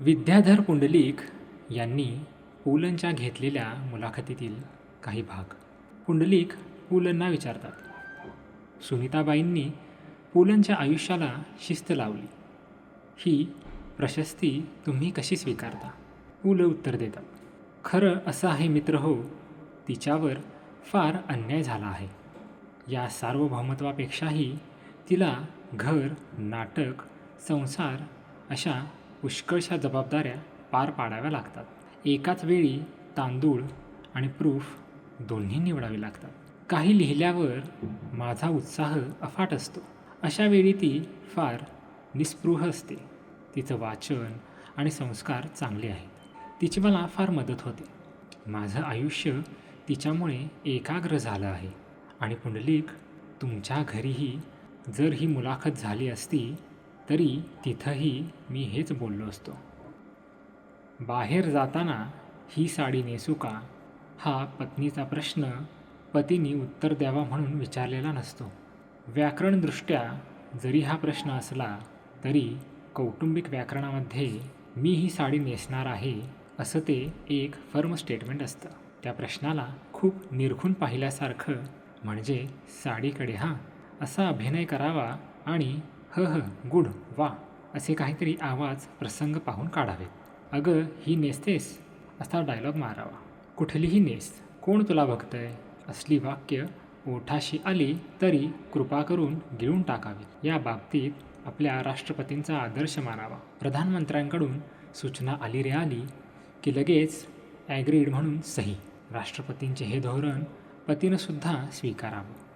विद्याधर पुंडलिक यांनी पुलंच्या घेतलेल्या मुलाखतीतील काही भाग. पुंडलिक पुलंना विचारतात. सुनीताबाईंनी पुलंच्या आयुष्याला शिस्त लावली. ही प्रशस्ती तुम्ही कशी स्वीकारता? पुलं ल उत्तर देतात. खरं असं आहे मित्र हो तिच्यावर फार अन्याय झाला आहे. या सार्वभौमत्वापेक्षाही तिला घर नाटक संसार अशा पुष्कळशा जबाबदाऱ्या पार पाडाव्या लागतात. एकाच वेळी तांदूळ आणि प्रूफ दोन्ही निवडावे लागतात. काही लिहिल्यावर माझा उत्साह अफाट असतो. अशा वेळी ती फार निस्पृह असते. तिचं वाचन आणि संस्कार चांगले आहेत. तिची मला फार मदत होते. माझं आयुष्य तिच्यामुळे एकाग्र झालं आहे. आणि पुंडलिक तुमच्या घरीही जर ही मुलाखत झाली असती तरी तिथंही मी हेच बोललो असतो. बाहेर जाताना ही साडी नेसू का? हा पत्नीचा प्रश्न पतीने उत्तर द्यावा म्हणून विचारलेला नसतो. व्याकरणदृष्ट्या जरी हा प्रश्न असला तरी कौटुंबिक व्याकरणामध्ये मी ही साडी नेसणार आहे असं ते एक फर्म स्टेटमेंट असतं. त्या प्रश्नाला खूप निरखून पाहिल्यासारखं म्हणजे साडीकडे हां असा अभिनय करावा आणि ह ह गुड वा असे काहीतरी आवाज प्रसंग पाहून काढावेत. अगं ही नेसतेस? असा डायलॉग मारावा. कुठलीही नेस. कोण तुला बघतंय? असली वाक्य ओठाशी आली तरी कृपा करून गिळून टाकावी या बाबतीत आपल्या राष्ट्रपतींचा आदर्श मानावा. प्रधानमंत्र्यांकडून सूचना आली रे आली की लगेच ॲग्रीड म्हणून सही. राष्ट्रपतींचे हे धोरण पतीनंसुद्धा स्वीकारावं.